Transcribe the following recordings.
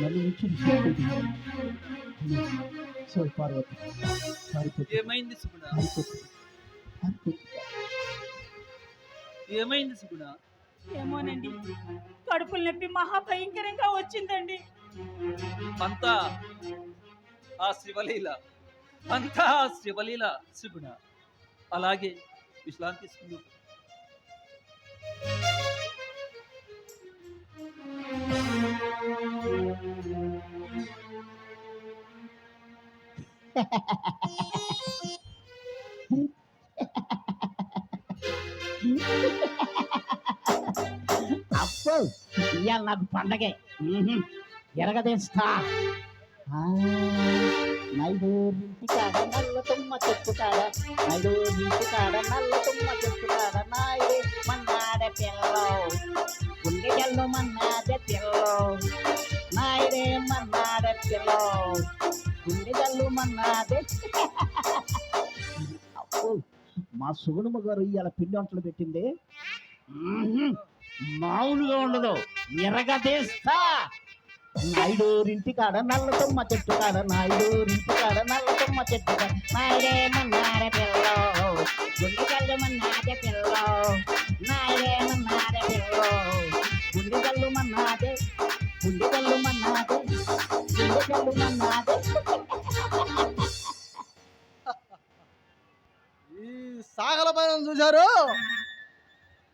నన్ను పార్వతి ఏమైంది సుగుణ? ఏమైంది సుగుణ? ఏమోనండి. కడుపులు నొప్పి మహాభయంకరంగా వచ్చిందండి. అంతా ఆ శివలీల అంతా ఆ శివలీల సుగుణ. అలాగే Islam ist genug. అప్పు ఇవాళ నాకు పండగే మ్మ్హ్. ఎరగదేస్తా కాడ నల్ల తుమ్మ చెట్టు కాడ. నైడూరింటి కాడ నల్ల తుమ్మ చెట్టు కాడ నాయుడు మన్నాడ పిల్ల గుండె గల్లు మన్నాడ పిల్ల నాయుడే మన్నాడ పిల్ల గుండె గల్లు మన్నాడే. మా సుగుణమ్మ గారు ఇవాళ పిండి వంటలు పెట్టింది. మామూలుగా ఉండదు. ఎరగదేస్తా నాయుడోరింటి కాడ నల్ల తుమ్మ చెట్టు కాడ నాయుడోరింటి కాడ నల్ల తుమ్మ చెట్టు కాడ. నాయుడే మన్నాడ పిల్లో గుండె కళ్ళు మన్నాడే పిల్లో. నాయుడే మన్నాడే పిల్లో గుండె కళ్ళు మన్నాడే గుండె కళ్ళు మన్నాడే గుండె కళ్ళు మన్నాడే ఈ సాగల పైన చూశారు?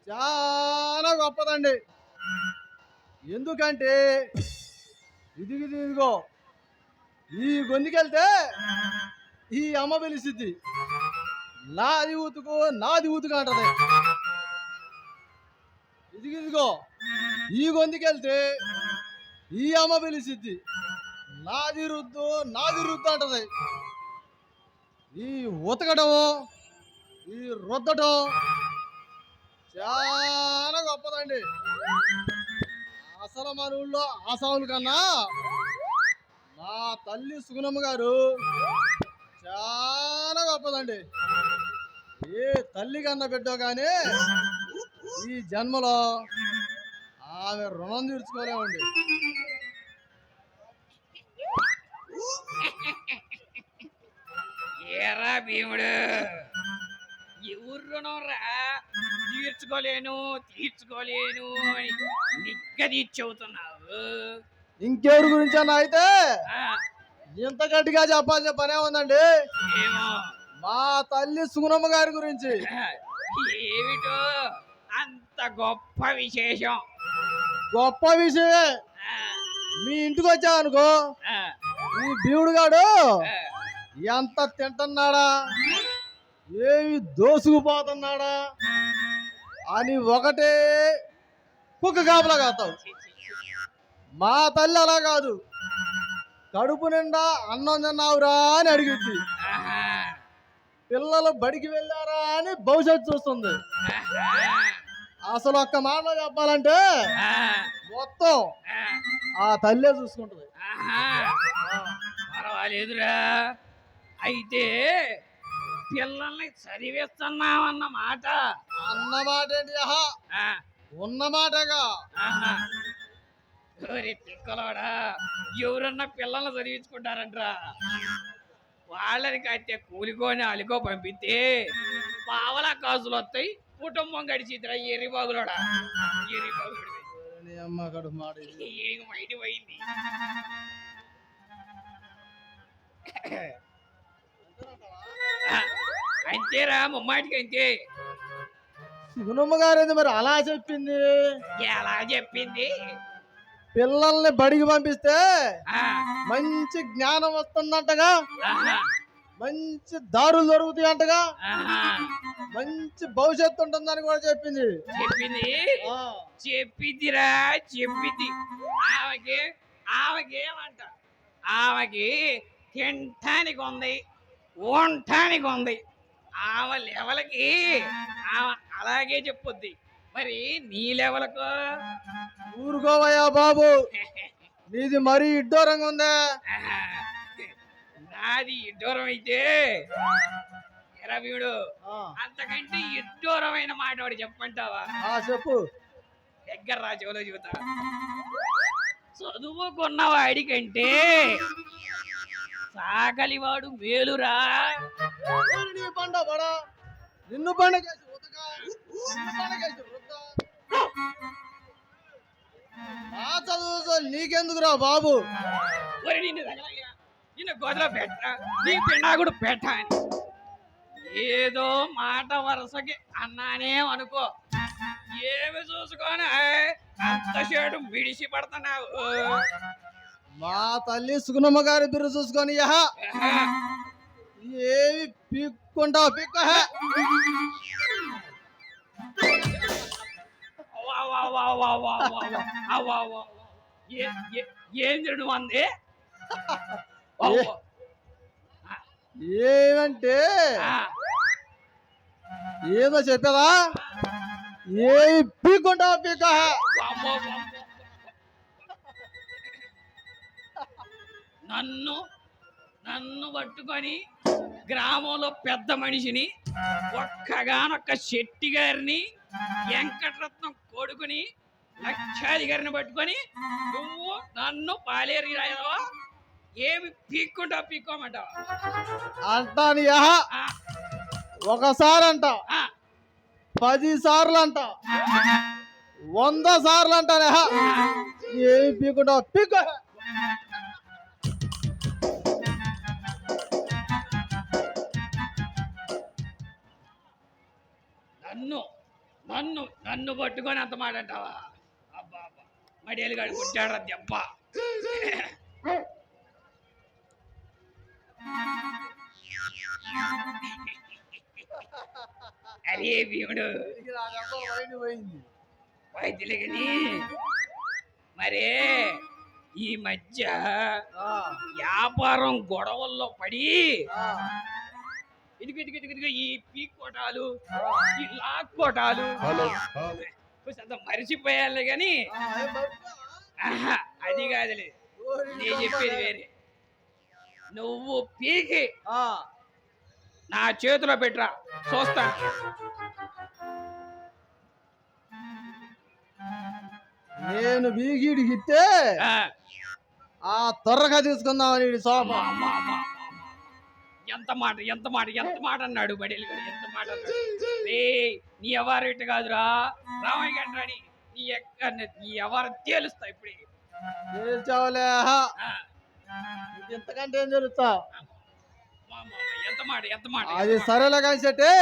చాలా గొప్పదండి. ఎందుకంటే ఇదిగి ఇదిగో. ఈ గొంతుకెళ్తే ఈ అమ్మ పిలిచిద్ది. నాది ఊతుకు నాది ఊతుకు అంటది. ఇదిగి ఇదిగో. ఈ గొంతుకెళ్తే ఈ అమ్మ పిలిచిద్ది. నాది రుద్దు నాది రుద్దు అంటది. ఈ ఉతకడం ఈ రుద్దటం చాలా గొప్పదండి. అసలు మన ఊళ్ళో ఆసాముల కన్నా మా తల్లి సుగుణమ్మ గారు చాలా గొప్పదండి. ఏ తల్లి కన్నా బిడ్డో కానీ ఈ జన్మలో ఆమె రుణం తీర్చుకోలేమండి. ఏరా భీముడు? ఎవరు రుణం రా. తీర్చుకోలేను తీర్చుకోలేను అని నిగ్గది చెబుతున్నావు ఇంకెవరి గురించి అన్న అయితే ఇంత గట్టిగా చెప్పాల్సిన పనే ఉందండి. మా తల్లి సుగుణమ్మ గారి గురించి. ఏమిటో? అంత గొప్ప విశేషం. గొప్ప విషయమే. మీ ఇంటికి వచ్చావనుకో. ఈ గాడు ఆ, ఎంత తింటున్నాడా? ఏమి దోసుకుపోతున్నాడా? అని ఒకటే కుక్క కాపలా కాస్తావు మా తల్లి అలా కాదు. కడుపు నిండా అన్నం తిన్నావురా అని అడిగిద్ది. పిల్లలు బడికి వెళ్ళారా అని భవిష్యత్తు చూస్తుంది. అసలు ఒక్క మాట చెప్పాలంటే మొత్తం ఆ, తల్లే చూసుకుంటుంది. పర్వాలేదురా. అయితే పిల్లల్ని చదివిస్తున్నామన్న మాట అన్నమాట ఉన్నమాటగా? పిక్కలోడా ఎవరన్నా పిల్లల్ని చదివించుకుంటారంట్రా? వాళ్ళని కట్టే కూలికొని అలికో పంపితే పావలా కాసులు వస్తాయి కుటుంబం ఎర్రిబాగులోడా కడుపు మాట ఇది. ఈయనకి మైండ్. పోయింది? అంతేరా ముమ్మాటికి అంతే. సుగుణమ్మ గారు మరి అలా చెప్పింది? ఎలా చెప్పింది? పిల్లల్ని బడికి పంపిస్తే మంచి జ్ఞానం వస్తుందంటగా. మంచి దారులు దొరుకుతాయి అంటగా. మంచి భవిష్యత్తు ఉంటుందని కూడా చెప్పింది. చెప్పింది? చెప్పిందిరా చెప్పింది. ఆమెకి ఆమెకి ఏమంట? ఆమెకి తినటానికి ఉంది ఉండటానికి ఉంది. ఆమె లెవెల్కి ఆమె అలాగే చెప్పుద్ది. మరి నీ లెవెల్కు? ఊరుకోవయ్యా బాబు. నీది మరీ ఇడ్డోరంగా ఉందే? నాది దూరం అయితే రవియుడు ఆ, అంతకంటే ఎడ్డూరమైన మాట వాడు చెప్పంటావా ఆ, చెప్పు. దగ్గర రా చెవులో చెబుతా. చదువుకున్న వాడికంటే సాగలివాడు మేలురా. పండ బడా నిన్ను చదువు నీకెందుకురా బాబు? నిన్ను గోదలో పెట్ట నీ పిండాకుడు పెట్ట ఏదో మాట వరుసకి అన్నానే అనుకో. ఏమి చూసుకొని అంత షేడు మిడిసి పడుతున్నావు మా తల్లి సుగుణమ్మ గారి బిర్రు చూసుకొని యహా! ఏవి పీక్కుంటావు పీక్ ఏమంటే? ఏదో చెప్పేదా ఏ పీక్కుంటావు పీక్ నన్ను నన్ను పట్టుకొని గ్రామంలో పెద్ద మనిషిని ఒక్కగానొక్క శెట్టి గారిని వెంకటరత్నం కొడుకుని లక్షాధికారిని పట్టుకొని నువ్వు నన్ను పాలేరు రాయవా? ఏమి పీక్కుంటావు పీక్కోమంటావా? అంటాను యహ ఆ, ఒకసారి అంట ఆ, పది సార్లు అంట వంద సార్లు అంటాను ఏమి పీక్కుంటావు పిక్క. నన్ను నన్ను పట్టుకొని అంత మాట అంటావా? అబ్బా అబ్బా. మడియలు గాడు కొట్టాడు దెబ్బ. అరే భీముడు. వైద్యులకని మరే ఈ మధ్య వ్యాపారం గొడవల్లో పడి ఇదిగో ఇదిగో ఇదిగో ఈ పీక్కోటాలు. ఈ లాక్కోటాలు అంత మరిచిపోయాలి కానీ అది కాదులే. నేను చెప్పేది వేరే. నువ్వు పీకి ఆ, నా చేతిలో పెట్టరా చూస్తాను నేను బీగీడికి ఇస్తే ఆ, ఆ త్వరగా తీసుకుందామని ఈడి ఎంత మాట ఎంత మాట ఎంత మాట అన్నాడు బడేలు ఎంత మాట రేయ్, నీ ఎవరు కాదురా రామయ్య గంటాని నీ ఎక్క నీ ఎవరు తేలుస్తా ఇప్పుడే. తేల్చావులే ఇంతకంటే ఏం జరుగుతా? ఎంత మాట ఎంత మాట అది. సరేలే కానీ చెట్టే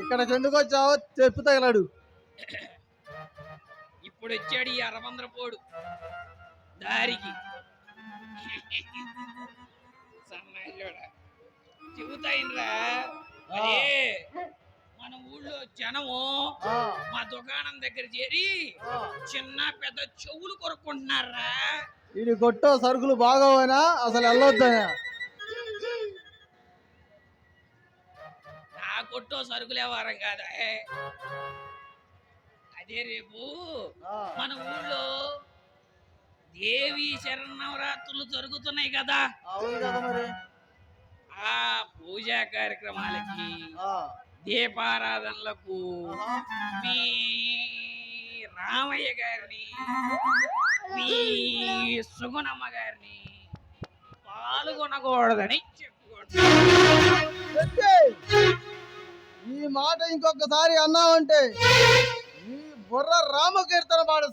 ఇక్కడికి ఎందుకు వచ్చావో చెప్పు తగలాడు. ఇప్పుడు వచ్చాడు ఈ అరవంద్రపోడు. దారికి. చెబుతాయినరా. అరే మన ఊళ్ళో జనము మా దుకాణం దగ్గర చేరి. చిన్న పెద్ద చెవులు కొరుక్కుంటున్నారా ఈడి కొట్టో సరుకులు బాగోవనా అసలు వెళ్ళొద్దనా. నా కొట్టో సరుకులే వారం కాదా. అదే రేపు మన ఊళ్ళో దేవి శరణవరాత్రులు జరుగుతున్నాయి కదా. అవును కదా మరి. ఆ పూజా కార్యక్రమాలకి ఆ, దీపారాధనలకు. మీ రామయ్య గారిని మీ సుగుణమ్మ గారిని పాల్గొనకూడదని ఈ మాట ఇంకొకసారి అన్నావంటే నీ బుర్ర రామకీర్తన పాడిస్తా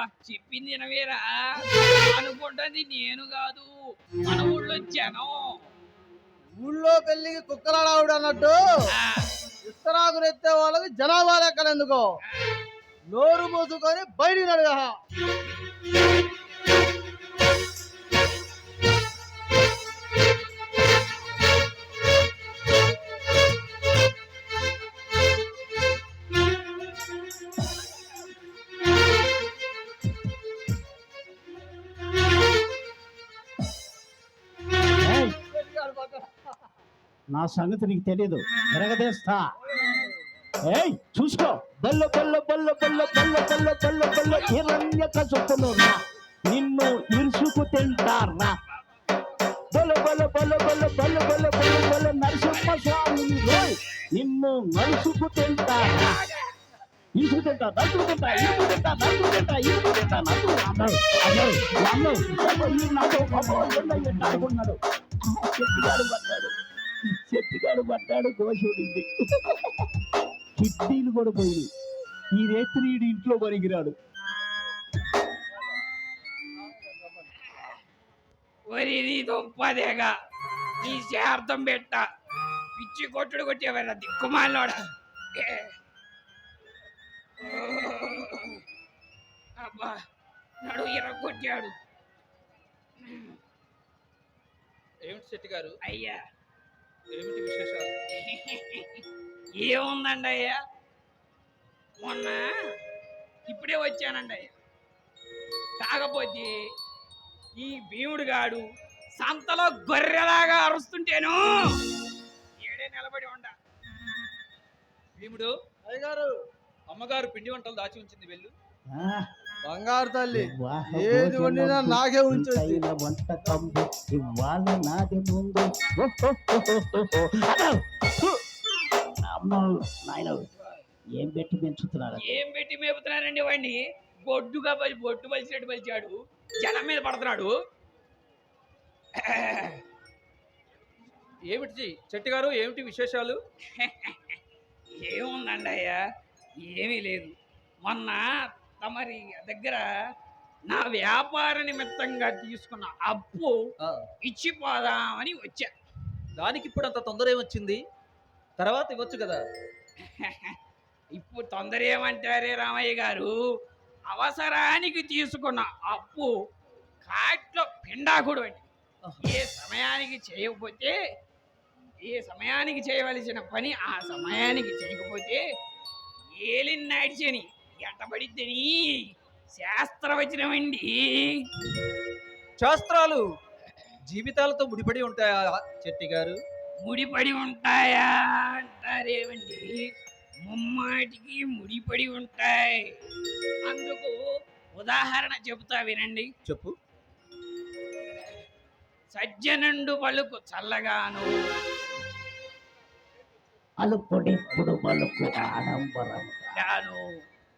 అబ్బబ్బబ్బబ్బబ్బా, చెప్పింది వినవేరా? అనుకుంటుంది నేను కాదు. మన ఊళ్ళో జనం. ఊళ్ళో పెళ్ళికి కుక్కలాడావుడు అన్నట్టు ఆ, ఇస్తరాకులు ఎత్తే వాళ్ళకి జనాభా లెక్కలు ఎందుకో నోరు మూసుకొని బయటికి నడుగా నా సంగతి నీకు తెలియదు ఎరగదేస్తా ఏయ్ చూసుకో బల్ల బల్ల బల్ల బల్ల బల్ల బల్ల బల్ల బల్ల హిరణ్య కసుపును నిన్ను ఇరుసుకు తింటారా బల బల బల బల బల బల బల బల నరసింహ స్వామి నిన్ను నరుసుకు తింటారా ఇసుకు తింటా నలుసుకు తింటా ఇసుకు తింటా నలుసుకు తింటా ఇసుకు తింటా నలుసు అన్నాడు అన్నాడు అన్నాడు ఈ నాతో పాపం ఎన్న ఎన్న అనుకున్నాడు చెట్టుగాడు పడ్డాడు చెట్టుగాడు పడ్డాడు గోషుడింది కిడ్నీలు కూడా పోయి ఈ రేత్రి ఇంట్లో పనికిరాడు. ఒరి నీ దొంపదేగా నీ శార్థం పెట్ట పిచ్చి కొట్టుడు కొట్టేవారా దిక్కుమాలోడ. అబ్బా నడు కొట్టాడు ఏమిటి శెట్టి గారు? అయ్యా. ఏమిటి విశేషాలు? ఏముందండి అయ్యా మొన్న ఇప్పుడే వచ్చానండి అయ్యా కాకపోతే ఈ భీముడు గాడు సంతలో గొర్రెలాగా అరుస్తుంటేను ఏడే నిలబడి ఉండ. భీముడు అయ్యగారు అమ్మగారు పిండి వంటలు దాచి ఉంచింది వెళ్ళు. ఆ, బంగారు తల్లి ఏది వండినా నాకే ఇవాళ నాది ముందు. నాయన ఏం పెట్టి పెంచుతున్నారు? ఏం పెట్టి మేపుతున్నారండి వాడిని? బొడ్డుగా బలి బొడ్డు బలిసినట్టు బలిచాడు. జనం మీద పడుతున్నాడు. ఏమిటి చెట్టి గారు ఏమిటి విశేషాలు? ఏముందండి అయ్యా? ఏమీ లేదు. మొన్న తమరి దగ్గర నా వ్యాపార నిమిత్తంగా తీసుకున్న అప్పు ఇచ్చిపోదామని వచ్చా. దానికి ఇప్పుడు అంత తొందర ఏమొచ్చింది? తర్వాత ఇవ్వచ్చు కదా. ఇప్పుడు తొందర ఏమంటారే రామయ్య గారు? అవసరానికి తీసుకున్న అప్పు కాట్లో పిండాకుడు అండి. ఏ సమయానికి చేయకపోతే ఏ సమయానికి చేయవలసిన పని ఆ సమయానికి చేయకపోతే ఏలిన నాడిచని ఎట్టబడిద్దని శాస్త్రవచనమండి శాస్త్రాలు జీవితాలతో ముడిపడి ఉంటాయా చెట్టి గారు ముడిపడి ఉంటాయా అంటారేమండి? ముమ్మాటికి ముడిపడి ఉంటాయి. అందుకు ఉదాహరణ చెబుతా వినండి. చెప్పు. సజ్జనుండు పలుకు చల్లగాను. అలుపుడిప్పుడు పలుకు ఆడంబరం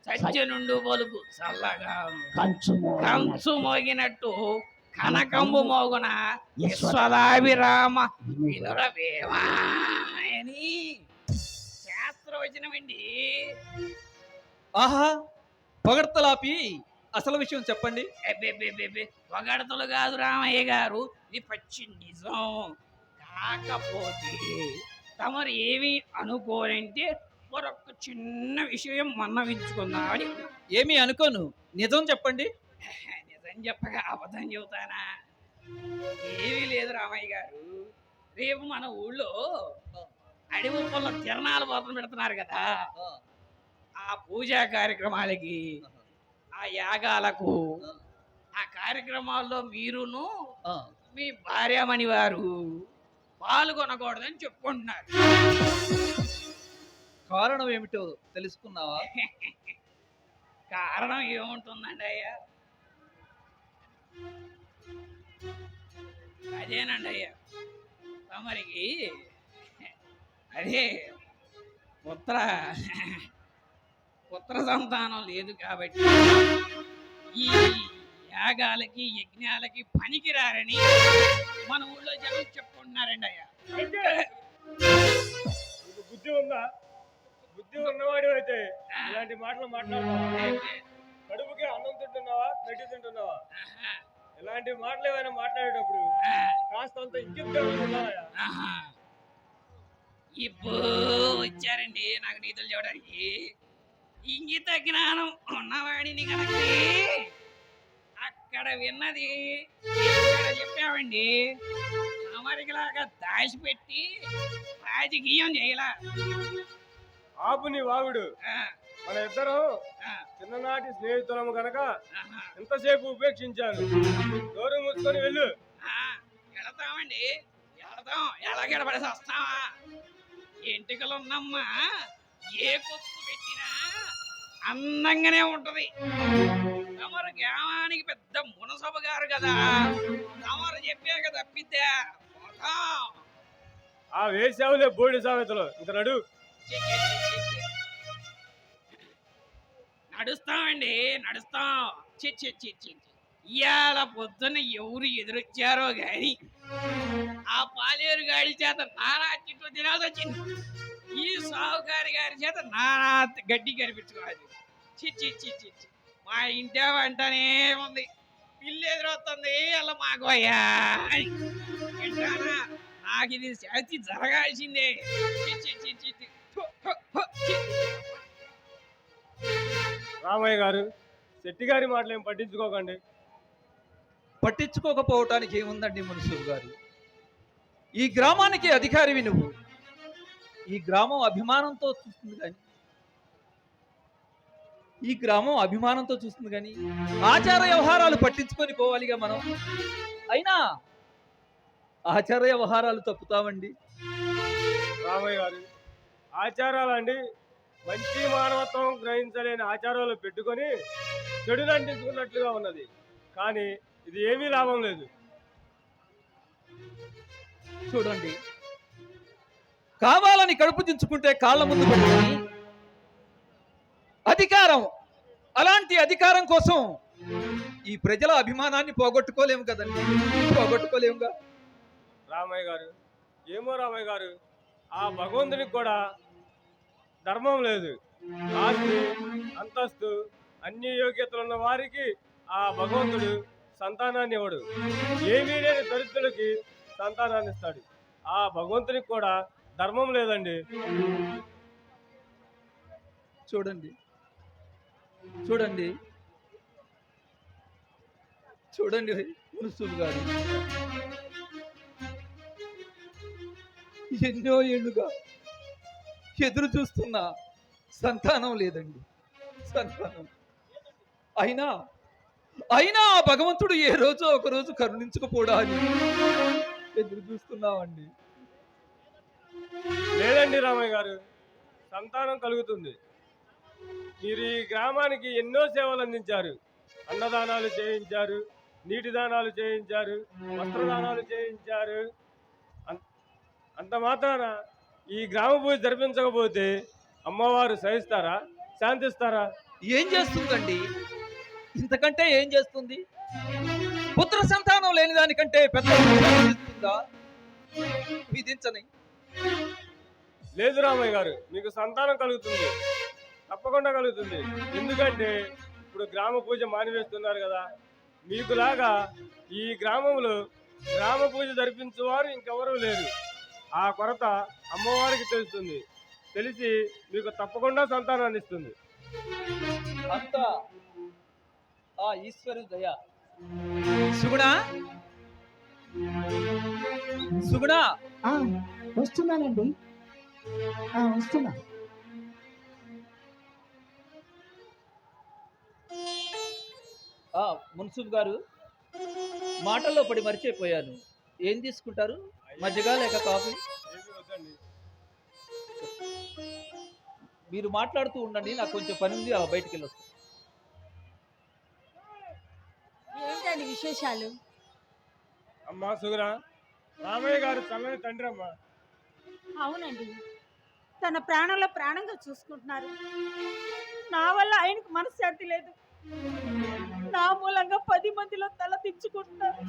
గాను సజ్జనుండు పలుకు చల్లగాను కంచు కంచు మోగినట్టు కనకంబు మోగున విశ్వదాభిరామ అని శాస్త్రవచనమండి. ఆహా పొగడ్తలాపి అసలు విషయం చెప్పండి. పొగడతలు కాదు రామయ్య గారు ఇది పచ్చి నిజం. కాకపోతే తమరు ఏమి అనుకోనంటే మరొక చిన్న విషయం మన్నవించుకుందామని ఏమీ అనుకోను. నిజం చెప్పండి. నిజం చెప్పగా అబద్ధం చెబుతానా? ఏమీ లేదు రామయ్య గారు. రేపు మన ఊళ్ళో అడవి పొలం తిరణాలు పోతలు పెడుతున్నారు కదా. ఆ, పూజా కార్యక్రమాలకి ఆ యాగాలకు ఆ. కార్యక్రమాల్లో మీరును మీ భార్యామణి వారు పాల్గొనకూడదని చెప్పుకుంటున్నారు. కారణం ఏమిటో తెలుసుకున్నావా? కారణం ఏముంటుందండి అయ్యా? అదేనండి అయ్యా. తమరికి అదే పుత్ర పుత్ర సంతానం లేదు కాబట్టి ఈ యాగాలకి యజ్ఞాలకి పనికిరారని మన ఊళ్ళో జనం చెప్పుకుంటున్నారండి అయ్యా. బుద్ధి ఉందా? బుద్ధి ఉన్నవాడు అయితే ఇలాంటి మాటలు మాట్లాడుతున్నావా కడుపుకి అన్నం తింటున్నావా? గడ్డి తింటున్నావా? ఇలాంటి మాటలు ఏమైనా మాట్లాడేటప్పుడు కాస్త అంత ఇంకిత ఇప్పుడు వచ్చారండి నాకు నీతులు చూడడానికి ఇంగిత జ్ఞానం ఉన్నవాడిని కనుక అక్కడ విన్నది ఇక్కడ చెప్పామండి. అమరికలాగా దాచిపెట్టి రాజకీయం చేయలా? ఆపు నీ వాగుడు మన ఇద్దరం చిన్ననాటి స్నేహితులము గనక. ఎంతసేపు ఉపేక్షించాను. నోరు మూసుకొని వెళ్ళు. వెళతామండి వెళతాం ఎలాగెడబడేసి వస్తావా? ఎంటికలు ఉన్నమ్మా ఏ కొత్తు పెట్టినా అందంగానే ఉంటది. తమరు గ్రామానికి పెద్ద మునసభ గారు కదా. తమరు చెప్పాక తప్పిద్దా. ఆ వేసావులే బోడి సామెతలు. ఇంక నడు. నడుస్తామండి నడుస్తాం ఇవాళ పొద్దున్న ఎవరు ఎదురొచ్చారో గాని ఆ పాలేరు గాడి చేత నానా చిట్టు తినాల్సి వచ్చింది ఈ సావుకారి గారి చేత నానా గడ్డి కనిపించుకోవాలి చిచ్చి చిచ్చి మా ఇంటే వెంటనే ఉంది పిల్లి ఎదురొస్తుంది అలా మాకు అని. నాకు ఇది శాస్తి జరగాల్సిందే చి చి చి చి రామయ్య గారు శెట్టి గారి మాటలు ఏం పట్టించుకోకండి. పట్టించుకోకపోవటానికి ఏముందండి మున్సూబ్ గారు? ఈ గ్రామానికి అధికారివి నువ్వు. ఈ గ్రామం అభిమానంతో చూస్తుంది కానీ ఈ గ్రామం అభిమానంతో చూస్తుంది కానీ ఆచార వ్యవహారాలు పట్టించుకొని పోవాలిగా మనం. అయినా ఆచార వ్యవహారాలు తప్పుతామండి. రామయ్య గారు ఆచారాలు అండి మంచి మానవత్వం గ్రహించలేని ఆచారాలు పెట్టుకొని చెడుని అంటించుకున్నట్లుగా ఉన్నది. కానీ ఇది ఏమీ లాభం లేదు. చూడండి. కావాలని కడుపు దించుకుంటే కాళ్ళ ముందు పెట్టుకొని అధికారం అలాంటి అధికారం కోసం ఈ ప్రజల అభిమానాన్ని పోగొట్టుకోలేము కదండి. పోగొట్టుకోలేముగా? రామయ్య గారు ఏమో రామయ్య గారు ఆ భగవంతునికి కూడా ధర్మం లేదు. ఆస్తి అంతస్తు అన్ని యోగ్యతలు ఉన్న వారికి ఆ భగవంతుడు సంతానాన్ని ఇవ్వడు. ఏమీ లేని దరిద్రులకి సంతానాన్ని ఇస్తాడు. ఆ భగవంతునికి కూడా ధర్మం లేదండి. చూడండి. చూడండి. చూడండి మునుసులు గారు. ఎన్నో ఏళ్ళుగా ఎదురు చూస్తున్న సంతానం లేదండి. సంతానం. అయినా అయినా ఆ భగవంతుడు ఏ రోజు ఒక రోజు అని ఎదురు చూస్తున్నామండి. లేదండి రామయ్య గారు. సంతానం కలుగుతుంది. మీరు ఈ గ్రామానికి ఎన్నో సేవలు అందించారు. అన్నదానాలు చేయించారు నీటి దానాలు చేయించారు వస్త్రదానాలు చేయించారు. అంత మాత్రాన ఈ గ్రామ పూజ జరిపించకపోతే అమ్మవారు సహిస్తారా? శాంతిస్తారా? ఏం చేస్తుందండి? ఇంతకంటే ఏం చేస్తుంది? పుత్ర సంతానం లేని దానికంటే పెద్ద విధించని. లేదు రామయ్య గారు మీకు సంతానం కలుగుతుంది. తప్పకుండా కలుగుతుంది. ఎందుకంటే ఇప్పుడు గ్రామ పూజ మానివేస్తున్నారు కదా మీకులాగా ఈ గ్రామంలో గ్రామ పూజ జరిపించేవారు ఇంకెవరూ లేరు. ఆ కొరత అమ్మవారికి తెలుస్తుంది. తెలిసి మీకు తప్పకుండా సంతానాన్ని ఇస్తుంది. అంతా ఆ ఈశ్వరు దయ. సుగుణ? సుగుణ? ఆ, వస్తున్నానండి. ఆ, వస్తున్నా. ఆ మున్సూబ్ గారు మాటల్లో పడి మర్చిపోయాను. ఏం తీసుకుంటారు? మజ్జిగ లేక కాఫీ? ఏమీ వద్దండి మీరు మాట్లాడుతూ ఉండండి నాకు కొంచెం పని ఉంది ఆ బయటికి వెళ్ళొస్తాను ఏంటండి విశేషాలు? అమ్మా సుగురా రామయ్య గారు చల్లని తండ్రి అమ్మా. అవునండి. తన ప్రాణంలో ప్రాణంగా చూసుకుంటున్నారు. నా వల్ల ఆయనకు మనశ్శాంతి లేదు. నా మూలంగా పది మందిలో తల దించుకుంటున్నారు.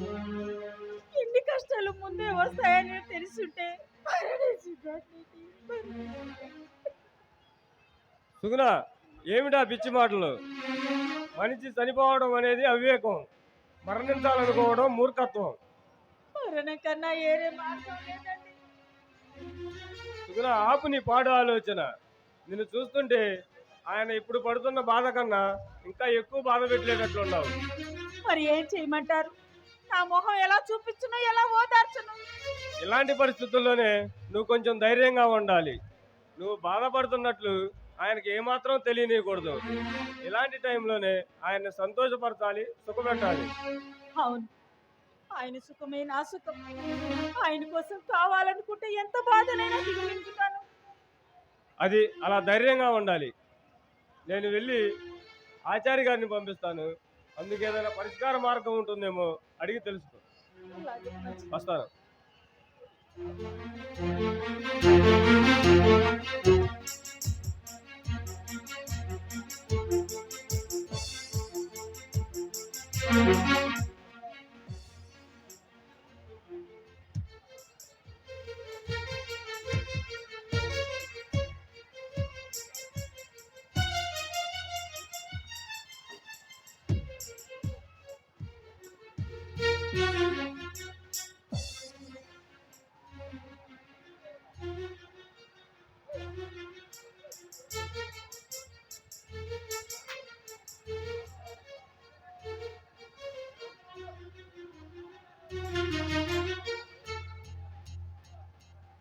ఎన్ని కష్టాలు ముందే వస్తాయని తెలుసుంటే. సుగుణ ఏమిటా పిచ్చి మాటలు? మనిషి చనిపోవడం అనేది అవివేకం. మరణించాలనుకోవడం మూర్ఖత్వం. మరణం కన్నా ఏరే మార్గం లేదండి. సుగుణ ఆపు నీ పాడు ఆలోచన. నిన్ను చూస్తుంటే ఆయన ఇప్పుడు పడుతున్న బాధ కన్నా ఇంకా ఎక్కువ బాధ పెట్టలేటట్లున్నావు మరి ఏం చేయమంటారు? నా మొహం ఎలా చూపించునో ఎలా ఓదార్చను? ఇలాంటి పరిస్థితుల్లోనే నువ్వు కొంచెం ధైర్యంగా ఉండాలి. నువ్వు బాధపడుతున్నట్లు ఆయనకి ఏమాత్రం తెలియనియకూడదు. ఇలాంటి టైంలోనే ఆయన్ని సంతోషపరచాలి సుఖపెట్టాలి. అవును. ఆయన సుఖమే నా సుఖం. ఆయన కోసం కావాలనుకుంటే ఎంత బాధనైనా దిగులించుతాను అది అలా ధైర్యంగా ఉండాలి. నేను వెళ్ళి ఆచార్య గారిని పంపిస్తాను. అందుకే ఏదైనా పరిష్కార మార్గం ఉంటుందేమో అడిగి తెలుసుకో. వస్తాను.